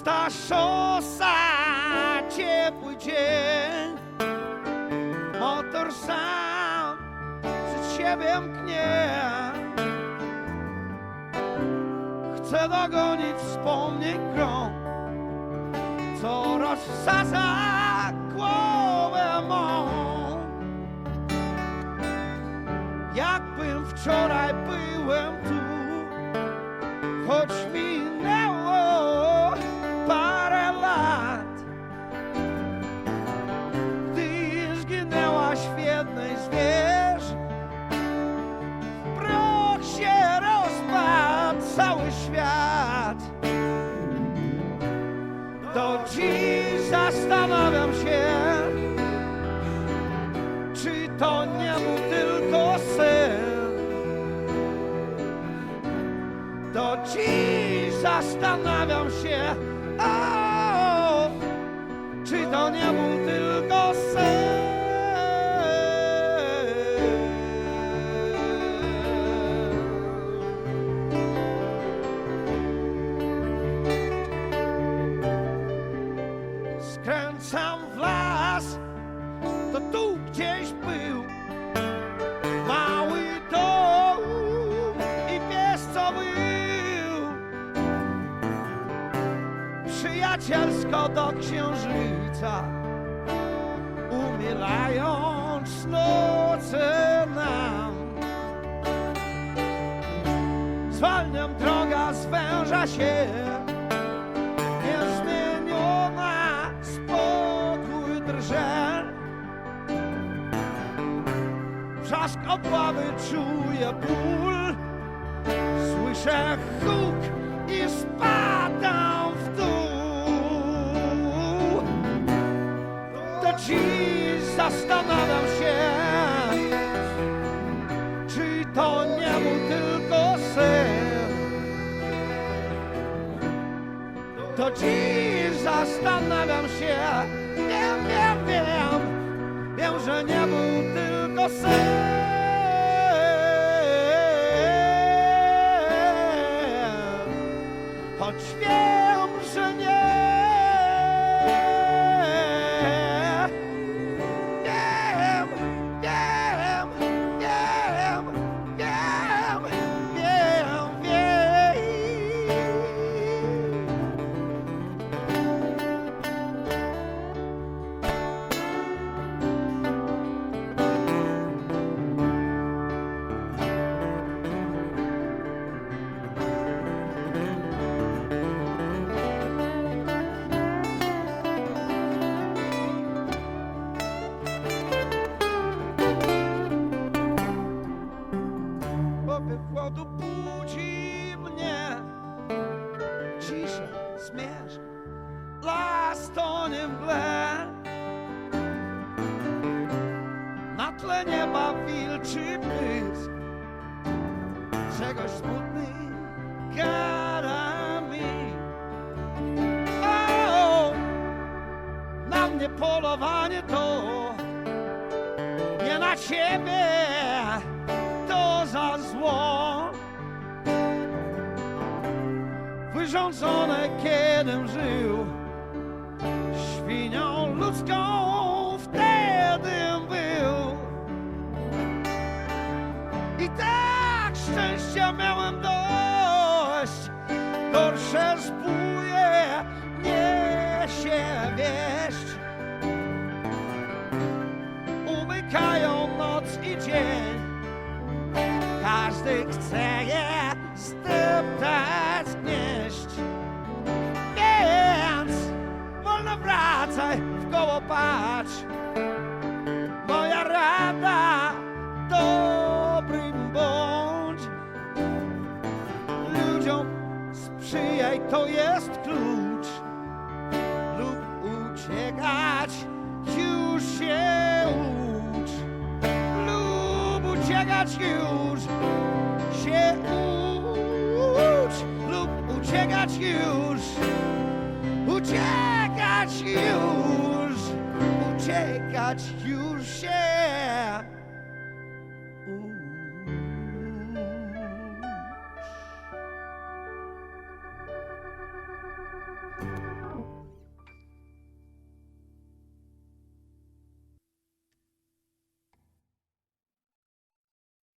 Pusta szosa, ciepły dzień. Motor sam przed siebie mknie. Chcę dogonić wspomnień grom Co rozsadza głowę mą. Jakbym wczoraj byłem tu Choć minęło świat Do dziś zastanawiam się Czy to nie był tylko sen do dziś zastanawiam się, o, czy to nie był tylko sen. gdzieś był. Mały dom i pies co był. Przyjacielsko do księżyca umierając nocy nam. Zwalniam droga zwęża się niezmieniona spokój drże Trzask obławy czuję ból. Słyszę huk i spadam w dół. Do dziś zastanawiam się Czy to nie był tylko sen. Do dziś zastanawiam się wiem, wiem Wiem, że nie był tylko sen zmierzch, las tonie mgle. Na tle nieba wilczy błysk, czegoś smutny gada mi. O, na mnie polowanie to nie na ciebie Wyrządzone kiedym żył. Świnią ludzką wtedy był. I tak szczęścia miałem dość. Gorsze zbóje niesie wieść. Umykają noc i dzień. Każdy chce wracaj, w koło patrz. Moja rada, dobrym bądź. Ludziom sprzyjaj, to jest klucz. Lub uciekać, już się ucz lub uciekać już się ucz lub uciekać już uciekać już uciekać już się